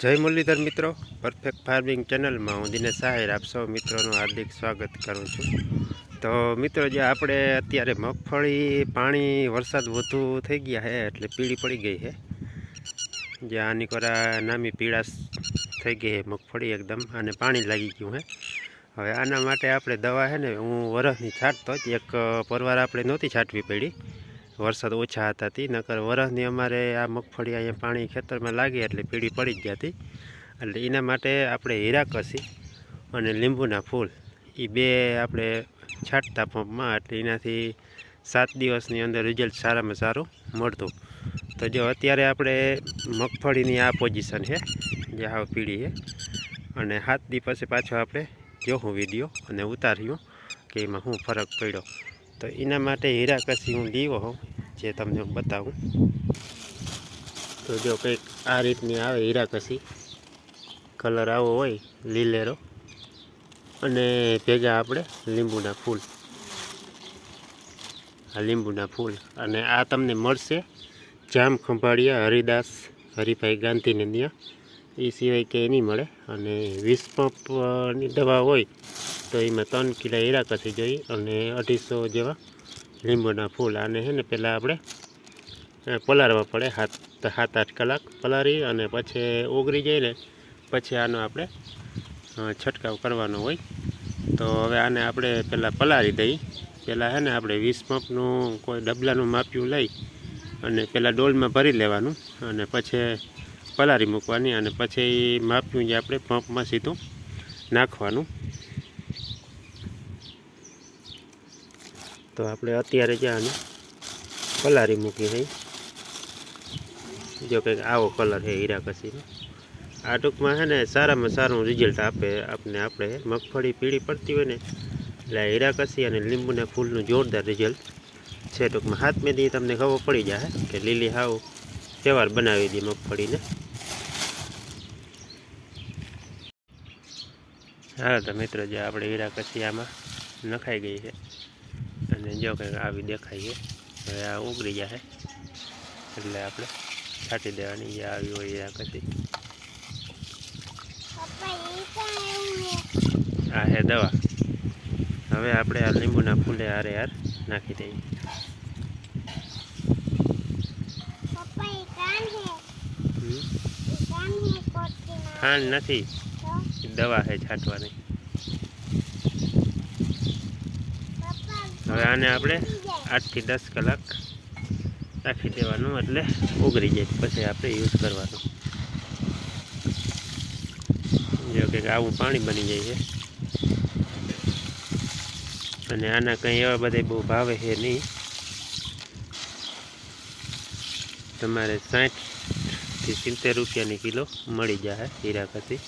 જય મુરલીધર મિત્રો perfect farming ચેનલમાં હું દિનેશ સાહેર, આપ સૌ મિત્રોનું હાર્દિક સ્વાગત કરું છું. તો મિત્રો, જે આપણે અત્યારે મગફળી, પાણી, વરસાદ વધુ થઈ ગયા છે, એટલે પીળી પડી ગઈ છે. જે આની કોરા નામી પીળાશ થઈ ગઈ છે મગફળી એકદમ, અને પાણી લાગી ગયું છે. હવે આના માટે આપણે દવા છે ને, હું વરસની છાંટતો જ, એક પરવાર આપણે નહોતી છાંટવી પડી. વરસાદ ઓછા હતા તી, નકર વરસની અમારે આ મગફળી અહીંયા પાણી ખેતરમાં લાગી એટલે પીળી પડી જ જતી. એટલે એના માટે આપણે હીરાકસી અને લીંબુના ફૂલ એ બે આપણે છાંટતા પંપમાં એટલે એનાથી સાત દિવસની અંદર રિઝલ્ટ સારામાં સારું મળતું. તો જો અત્યારે આપણે મગફળીની આ પોઝિશન છે, જે હાવ પીળી છે, અને સાત દી પછી પાછો આપણે જોઉં વીડિયો અને ઉતાર્યું કે એમાં શું ફરક પડ્યો. તો એના માટે હીરાકસી હું લીવો હોઉં જે તમને હું બતાવું. તો જો કંઈક આ રીતની આવે હીરાકસી કલર આવો હોય, લીલેરો. અને ભેગા આપણે લીંબુના ફૂલ. આ લીંબુના ફૂલ. અને આ તમને મળશે જામ ખંભાળિયા હરિદાસ, હરિભાઈ ગાંધીને ત્યાં. એ સિવાય કંઈ નહીં મળે. અને વીસ પંપની દવા હોય, તો એમાં ત્રણ કિલો હીરાકસી જોઈએ અને અઢીસો જેવા લીંબુના ફૂલ. આને છે ને પહેલાં આપણે પલાળવા પડે સાત સાત આઠ કલાક પલાળી અને પછી ઓગળી જાય ને, પછી આનો આપણે છંટકાવ કરવાનો હોય. તો હવે આને આપણે પહેલાં પલાળી દઈએ. પહેલાં છે ને આપણે વીસ પંપનું કોઈ ડબલાનું માપ્યું લઈ અને પહેલાં ડોલમાં ભરી લેવાનું અને પછી પલાળી મૂકવાની અને પછી માપ્યું જે આપણે પંપમાં સીધું નાખવાનું. તો આપણે અત્યારે જે આને પલારી મૂકી છે. જો કંઈક આવો કલર છે હીરાકસીનો આ ટૂંકમાં છે ને સારામાં સારું રિઝલ્ટ આપે આપને આપણે મગફળી પીળી પડતી હોય ને એટલે હીરાકસી અને લીંબુના ફૂલનું જોરદાર રિઝલ્ટ છે ટૂંકમાં. હાથ મેદી તમને ખબર પડી જાય કે લીલી હાવ તહેવાર બનાવી દે મગફળીને. હા તો મિત્રો જે આપણે હીરા કસિયામાં નખાઈ ગઈ છે. અને જો કંઈક આવી દેખાય છે હવે આ ઉગરી જાય. એટલે આપણે છાંટી દેવાની જે આવી હોય હીરાકસી. આ હે દવા. હવે આપણે આ લીંબુના ફૂલે હારે હાર નાખી દઈએ. ખાંડ નથી. દવા છે છાંટવાની. હવે આને આપણે આઠથી દસ કલાક રાખી દેવાનું એટલે ઉગરી જાય, પછી આપણે યુઝ કરવાનું. જો કે આવું પાણી બની જાય છે. અને આના કંઈ એવા બધા બહુ ભાવે છે નહીં. તમારે સાઠથી સિત્તેર રૂપિયાની કિલો મળી જાય હીરાકસી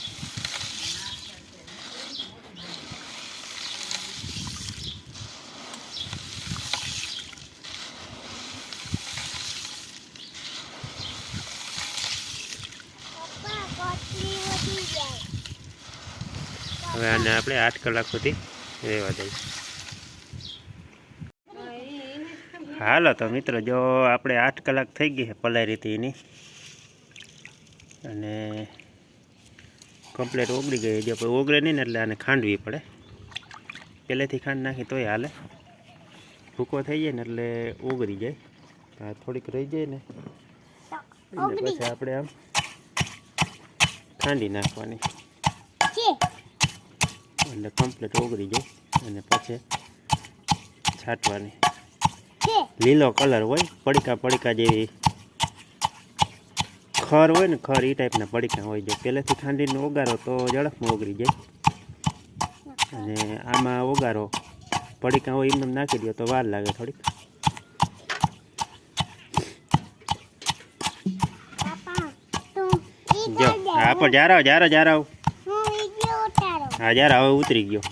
હવે આને આપણે આઠ કલાક સુધી રહેવા દઈશું. હાલો તો મિત્રો જો આપણે આઠ કલાક થઈ ગઈ છે પલાળી એની અને કમ્પ્લેટ ઓગળી ગઈ. જો કોઈ ઓગળે નહીં ને એટલે આને ખાંડવી પડે. પહેલેથી ખાંડ નાખી તોય હાલે. ભૂકો થઈ જાય ને એટલે ઓગળી જાય. આ થોડીક રહી જાય ને. એટલે પછી આપણે આમ ખાંડી નાખવાની. એટલે કમ્પ્લીટ ઓગળી જાય અને પછી છાંટવાની. લીલો કલર હોય પડીકા પડીકા જેવી. ખર હોય ને ખર એ ટાઈપના પડીકા હોય જો પહેલેથી ખાંડીનો ઓગારો તો ઝડપમાં ઓગળી જાય. અને આમાં ઓગારો પડીકા હોય એમને નાખી દો તો વાર લાગે થોડીક. જો હા પણ જારાવ જારો જારાવ હા યાર હવે ઉતરી ગયો.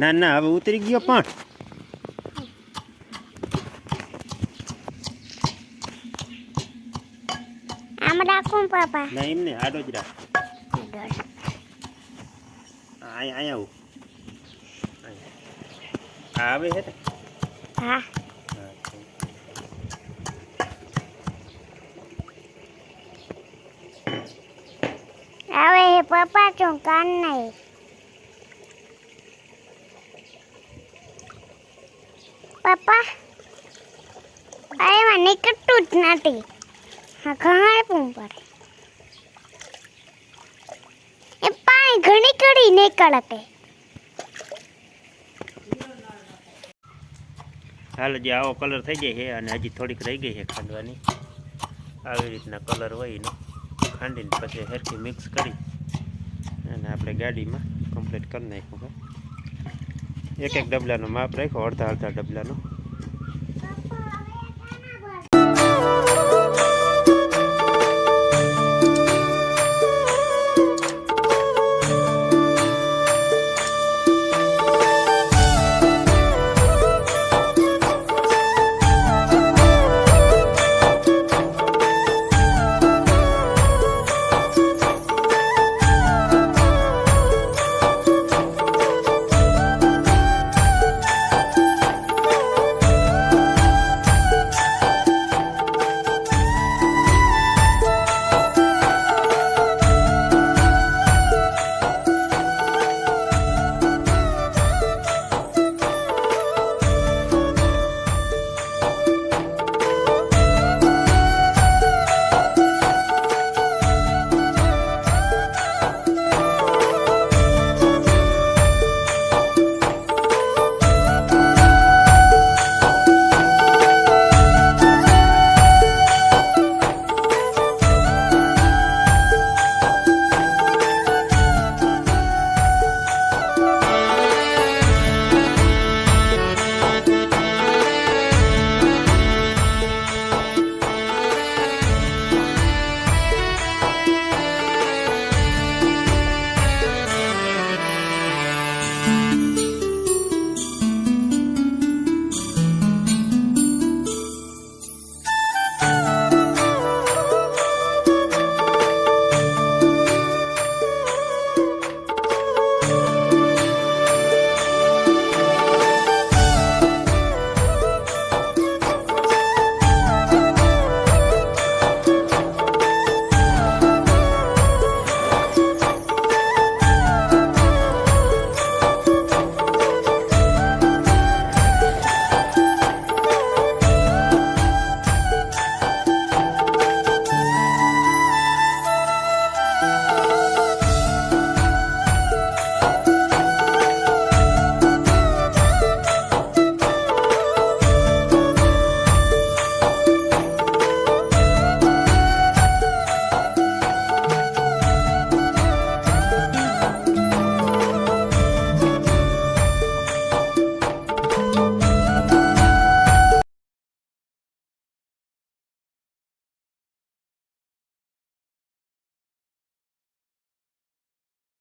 ના ના હવે ઉતરી ગયો પણ. આમ રાખું પાપા. ના એમને આડો જ રાખ. અહીંયા આવું. આવે હા હા, તો. પપ્પા છું કાન નહીં. પપ્પા, આ એમાં નીકળતું જ નથી. હા ઘાણવું પડે એ પાણી ઘણી ઘડી નીકળે કે હાલ જે આવો કલર થઈ જાય છે અને હજી થોડીક રહી ગઈ છે ખાંડવાની. આવી રીતના કલર હોય એનો. ખાંડીને પછી હેરથી મિક્સ કરી. આપણે ગાડીમાં કમ્પ્લીટ કરી નાખ્યું એક એક ડબલાનો માપ રાખ્યો અડધા અડધા ડબલાનો.